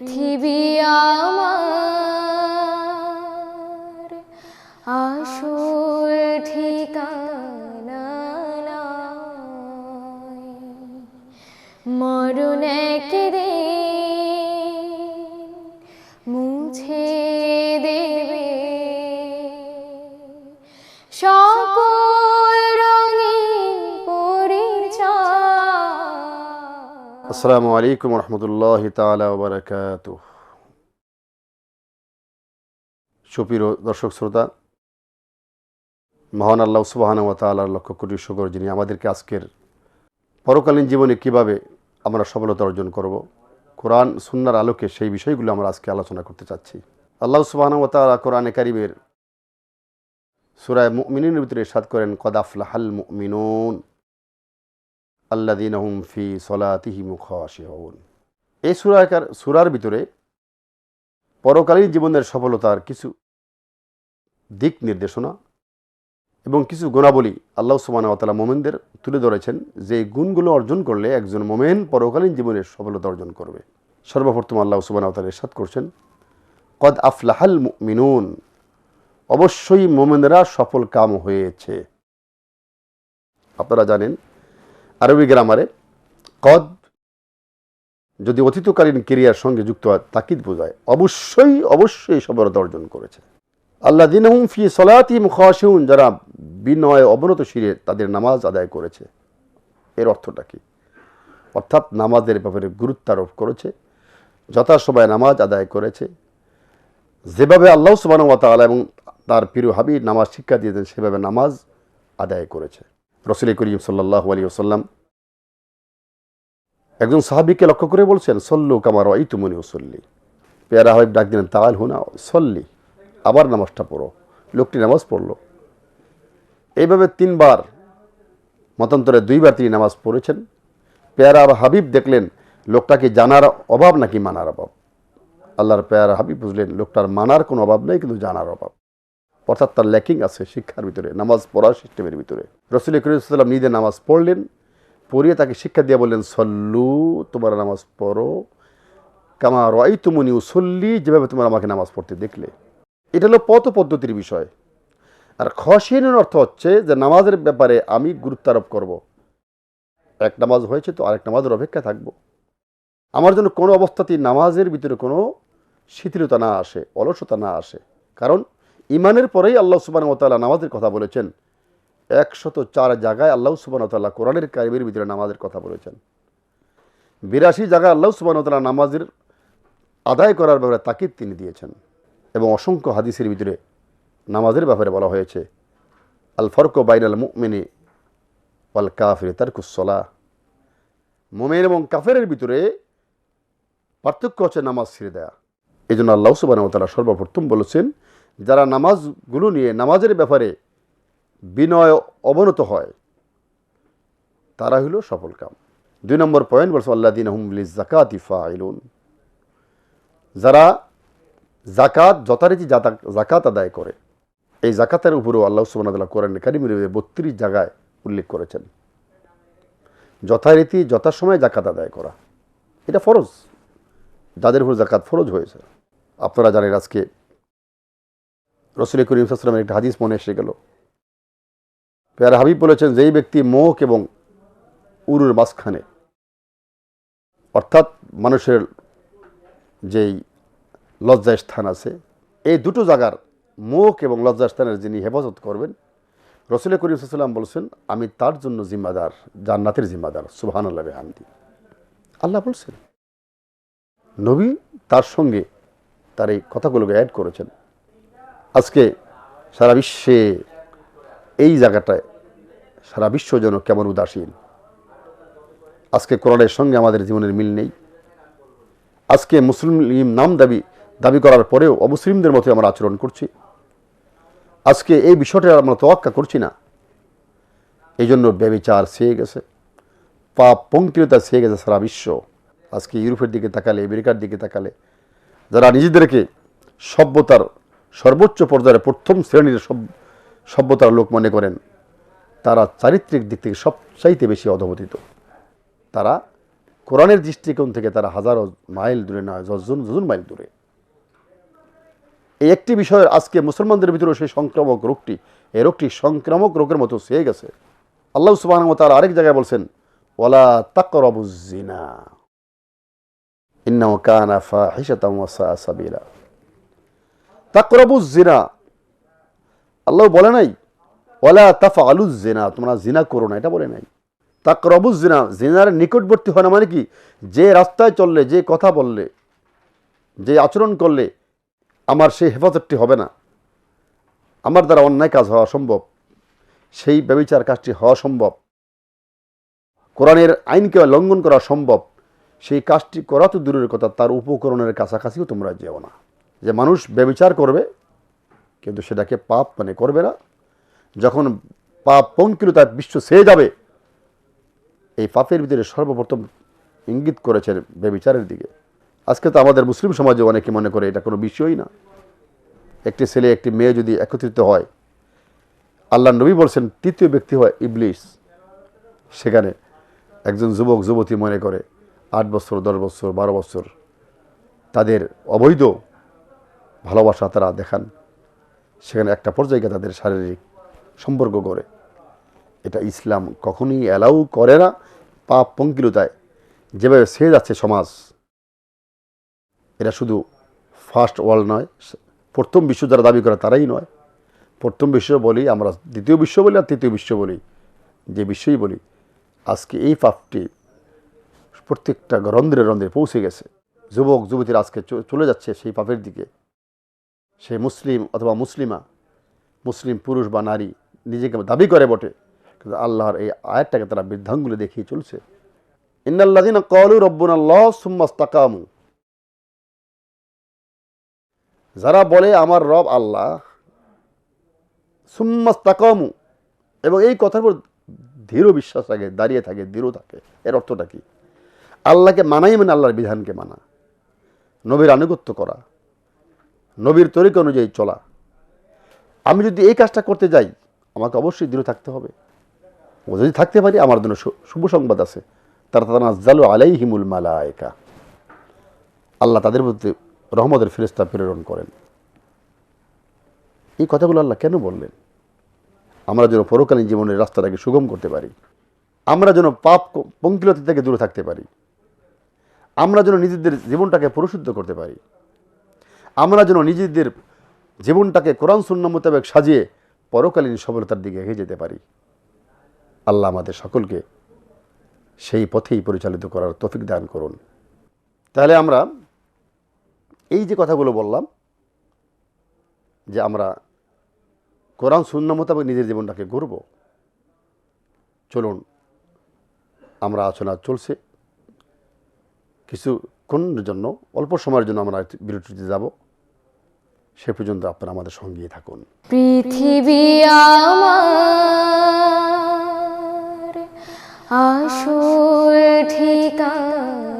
পৃথিবী আমার আসল ঠিকানা। মরণ একদিন মুছে আসসালামু আলাইকুম রহমতুল্লাহ তালা বারাকাত সুপ্রিয় দর্শক শ্রোতা, মহান আল্লাহ সুবাহান ওয়া তালার লক্ষ কোটি শুকর, যিনি আমাদেরকে আজকের পরকালীন জীবনে কীভাবে আমরা সফলতা অর্জন করব, কোরআন, সুন্নার আলোকে সেই বিষয়গুলো আমরা আজকে আলোচনা করতে চাচ্ছি। আল্লাহ সুবাহান ওয়া তালা কোরআনে কারিমের সুরায় মুমিনের ভিতরে সাদ করেন কদাফলাহাল মুমিনুন। আল্লাদিন ফি সলাতিহি এই সুরাকার সুরার ভিতরে পরকালীন জীবনের সফলতার কিছু দিক নির্দেশনা এবং কিছু গুণাবলী আল্লাহ সুবাহতালা মোমেনদের তুলে ধরেছেন যে গুণগুলো অর্জন করলে একজন মোমেন পরকালীন জীবনের সফলতা অর্জন করবে। সর্বপ্রথম আল্লাহ সুবাহতালা ইরশাদ করছেন, কদ আফলাহাল মিনুন অবশ্যই মোমেনরা সফল কাম হয়েছে। আপনারা জানেন আরবি গ্রামারে কদ যদি অতীতকালীন ক্রিয়ার সঙ্গে যুক্ত হয়, তাকিদ বোঝায়। অবশ্যই অবশ্যই সবরত অর্জন করেছে। আল্লাহ দিনহুম ফি সলাতি মুখাশিউন যারা বিনয় অবনত শিরে তাদের নামাজ আদায় করেছে। এর অর্থটা কি? অর্থাৎ নামাজের ব্যাপারে গুরুত্ব আরোপ করেছে, যথাসময়ে নামাজ আদায় করেছে। যেভাবে আল্লাহ সুবাহ এবং তার প্রিয় হাবিব নামাজ শিক্ষা দিয়েছেন, সেভাবে নামাজ আদায় করেছে। রসুল করিম সাল্লাহ আলী ওসাল্লাম একজন সাহাবিকে লক্ষ্য করে বলছেন, সল্লু কামার এই তুমনি ওসল্লি পেয়ারা হাবিব ডাক দিলেন তাল হুনা সল্লি, আবার নামাজটা পড়ো। লোকটি নামাজ পড়ল। এইভাবে তিনবার, মতান্তরে দুইবার তিনি নামাজ পড়েছেন। পেয়ারা হাবিব দেখলেন, লোকটাকে জানার অভাব নাকি মানার অভাব? আল্লাহর পেয়ারা হাবিব বুঝলেন, লোকটার মানার কোনো অভাব নেই, কিন্তু জানার অভাব। অর্থাৎ তার ল্যাকিং আছে শিক্ষার ভিতরে, নামাজ পড়ার সিস্টেমের ভিতরে। রসুল করিমসাল্লাম নিজে নামাজ পড়লেন, পড়িয়ে তাকে শিক্ষা দিয়ে বললেন, সল্লু, তোমার নামাজ পড়ো। কামা রয় তুমনি উসল্লি, যেভাবে তোমার আমাকে নামাজ পড়তে দেখলে। এটা হলো পথ পদ্ধতির বিষয়। আর খসিনের অর্থ হচ্ছে যে, নামাজের ব্যাপারে আমি গুরুত্ব আরোপ করব। এক নামাজ হয়েছে তো আরেক নামাজের অপেক্ষা থাকব। আমার জন্য কোনো অবস্থাতেই নামাজের ভিতরে কোনো শিথিলতা না আসে, অলসতা না আসে। কারণ ইমানের পরেই আল্লাহ সুবান তাল্লাহ নামাজের কথা বলেছেন। একশত চার জায়গায় আল্লাহ সুবান তাল্লাহ কোরআনের কারিমের ভিতরে নামাজের কথা বলেছেন। বিরাশি জায়গায় আল্লাহ সুবান তাল্লাহ নামাজের আদায় করার ব্যাপারে তাকিদ তিনি দিয়েছেন এবং অসংখ্য হাদিসের ভিতরে নামাজের ব্যাপারে বলা হয়েছে। আল ফরক বাইন আল মুমিনী ওয়াল কাফির তারকুসলা মোমেন এবং কাফেরের ভিতরে পার্থক্য হচ্ছে নামাজ ছেড়ে দেয়া। এই জন্য আল্লাহ সুবান তালা সর্বপ্রথম বলেছেন যারা নামাজগুলো নিয়ে, নামাজের ব্যাপারে বিনয় অবনত হয়, তারা হইল সফল কাম। দুই নম্বর পয়েন্ট বলছে আল্লাহ দিন হুমলি জাকাত ইফা আইলুন যারা জাকাত যথারীতি জাকাত আদায় করে, এই জাকাতের উপরেও আল্লাহ সুবাহ কোরআন কারিমের বত্রিশ জায়গায় উল্লেখ করেছেন। যথারীতি যথাসময়ে জাকাত আদায় করা, এটা ফরজ। যাদের উপর জাকাত ফরজ হয়েছে। আপনারা জানেন আজকে রসুল করিম সাল্লামের একটা হাদিস মনে এসে গেল। পেয়ার হাবিব বলেছেন, যেই ব্যক্তি মুখ এবং উরুর মাঝখানে, অর্থাৎ মানুষের যেই লজ্জা স্থান আছে, এই দুটো জায়গার মুখ এবং লজ্জা স্থানের যিনি হেফাজত করবেন রসুল করিম সাল্লাম বলছেন, আমি তার জন্য জিম্মাদার, জান্নাতের জিম্মাদার সুবাহান আল্লাহ হামদি আল্লাহ বলছেন। নবী তার সঙ্গে তার এই কথাগুলোকে অ্যাড করেছেন। আজকে সারা বিশ্বে এই জায়গাটায়, সারা বিশ্ব যেন কেমন উদাসীন। আজকে কোরআনের সঙ্গে আমাদের জীবনের মিল নেই। আজকে মুসলিম নাম দাবি দাবি করার পরেও অমুসলিমদের মতো আমরা আচরণ করছি। আজকে এই বিষয়টা আমরা তোয়াক্কা করছি না। এই জন্য ব্যবিচার ছেয়ে গেছে। পাপ পঙ্কিলতা ছেয়ে গেছে সারা বিশ্ব। আজকে ইউরোপের দিকে তাকালে, আমেরিকার দিকে তাকালে, যারা নিজেদেরকে সভ্যতার সর্বোচ্চ পর্যায়ে প্রথম শ্রেণির সভ্যতার লোক মনে করেন, তারা চারিত্রিক দিক থেকে সবচাইতে বেশি অধপতিত। তারা কোরআনের দৃষ্টিকোণ থেকে তারা হাজারো মাইল দূরে নয় দশজন দুজন মাইল দূরে। এই একটি বিষয়ের আজকে মুসলমানদের ভিতরে সেই সংক্রামক রোগটি, এই রোগটি সংক্রামক রোগের মতো সেয়ে গেছে। আল্লাহ সুবাহ তার আরেক জায়গায় বলছেন, ওয়ালা তাকরাবুজ্জিনা ইন্নাহু কানা ফাহিশাতাম ওয়া সাআ সাবিলা তাকরাবুজ্জিনা আল্লাহ বলে নাই, ওয়ালা তাফআলুজ জিনা তোমরা জিনা করো না, এটা বলে নাই। তাকরাবুজ জিনা জিনার নিকটবর্তী হয় না মানে কি? যে রাস্তায় চললে, যে কথা বললে, যে আচরণ করলে, আমার সেই হেফাজতটি হবে না। আমার দ্বারা অন্যায় কাজ হওয়া সম্ভব সেই ব্যবচার কাজটি হওয়া সম্ভব কোরআনের আইনকে লঙ্ঘন করা সম্ভব সেই কাজটি করা তো দূরের কথা, তার উপকরণের কাছাকাছিও তোমরা যেও না। যে মানুষ ব্যবিচার করবে, কিন্তু সেটাকে পাপ মানে করবে না। যখন পাপ পঙ্কিলতায় বিশ্ব সেয়ে যাবে, এই পাপের ভিতরে সর্বপ্রথম ইঙ্গিত করেছেন ব্যবিচারের দিকে। আজকে তো আমাদের মুসলিম সমাজে অনেকে মনে করে এটা কোনো বিষয়ই না। একটি ছেলে, একটি মেয়ে যদি একত্রিত হয় আল্লাহ নবী বলছেন, তৃতীয় ব্যক্তি হয় ইবলিস। সেখানে একজন যুবক, যুবতী মনে করে, আট বছর, দশ বছর, বারো বছর, তাদের অবৈধ ভালোবাসা তারা দেখান। সেখানে একটা পর্যায়ে তাদের শারীরিক সম্পর্ক করে এটা ইসলাম কখনই অ্যালাউ করে না, পাপ পঙ্কিলতায়। যেভাবে সে যাচ্ছে সমাজ এটা শুধু ফার্স্ট ওয়ার্ল্ড নয়, প্রথম বিশ্ব যারা দাবি করে তারাই নয়। প্রথম বিশ্ব বলি আমরা, দ্বিতীয় বিশ্ব বলি আর তৃতীয় বিশ্ব বলি, যে বিশ্বই বলি, আজকে এই পাপটি প্রত্যেকটা রন্ধ্রে রন্ধ্রে পৌঁছে গেছে। যুবক, যুবতীরা আজকে চলে যাচ্ছে সেই পাপের দিকে। সে মুসলিম অথবা মুসলিমা, মুসলিম পুরুষ বা নারী নিজেকে দাবি করে বটে, কিন্তু আল্লাহর এই আয়াতটাকে তারা বৃদ্ধাঙ্গুলি দেখিয়ে চলছে। ইন্নাল্লাদিন কলু রব্বুন সুম্মাস্তাকামু যারা বলে আমার রব আল্লাহ সুম্মাস্তাকামু এবং এই কথার উপর দৃঢ় বিশ্বাস থাকে, দাঁড়িয়ে থাকে, দৃঢ় থাকে, এর অর্থটা কি? আল্লাহকে মানাই মানে আল্লাহর বিধানকে মানা, নবীর আনুগত্য করা। নবীর তরিকা অনুযায়ী চলা। আমি যদি এই কাজটা করতে যাই, আমাকে অবশ্যই দৃঢ় থাকতে হবে। ও যদি থাকতে পারি, আমার জন্য শুভ সংবাদ আছে। তারা তারা নাজ্জালু আলাই হিমুল মালায়কা। আল্লাহ তাদের মধ্যে রহমতের ফেরেস্তা প্রেরণ করেন। এই কথাগুলো আল্লাহ কেন বললেন? আমরা যেন পরকালীন জীবনের রাস্তাটাকে সুগম করতে পারি। আমরা যেন পাপ পঙ্কিলতা থেকে দূরে থাকতে পারি। আমরা যেন নিজেদের জীবনটাকে পরিশুদ্ধ করতে পারি। আমরা যেন নিজেদের জীবনটাকে কোরআন শূন্য মোতাবেক সাজিয়ে পরকালীন সফলতার দিকে এগিয়ে যেতে পারি। আল্লাহ আমাদের সকলকে সেই পথেই পরিচালিত করার তফিক দান করুন। তাহলে আমরা এই যে কথাগুলো বললাম, যে আমরা কোরআন শূন্য মোতাবেক নিজের জীবনটাকে গড়ব, চলুন আমরা আলোচনা চলছে। কিছুক্ষণের জন্য, অল্প সময়ের জন্য আমরা বিরতিতে যাব। সে পর্যন্ত আপনারা আমাদের সঙ্গে থাকুন। পৃথিবী আমার আসল ঠিকানা।